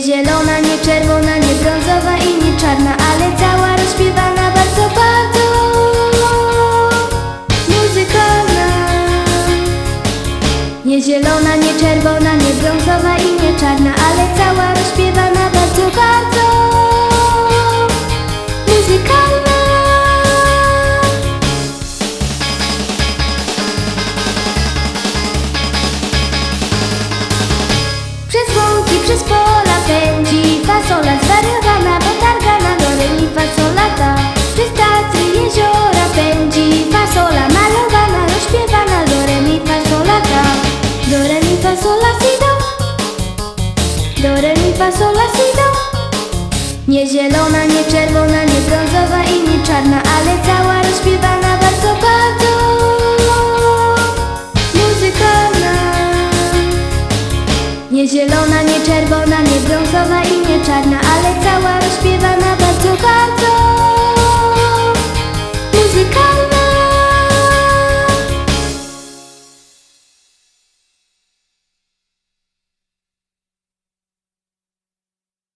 zielona, nie czerwona, nie brązowa i nie czarna, ale cała rozśpiewana bardzo, bardzo muzykalna. Nie zielona, nie czerwona, nie brązowa i nie czarna, ale cała do re mi fasola si do. Nie zielona, nie czerwona, nie brązowa i nie czarna, ale cała rozśpiewana bardzo, bardzo muzykalna. Nie zielona, nie czerwona, nie brązowa i nie czarna, ale cała rozśpiewana bardzo, bardzo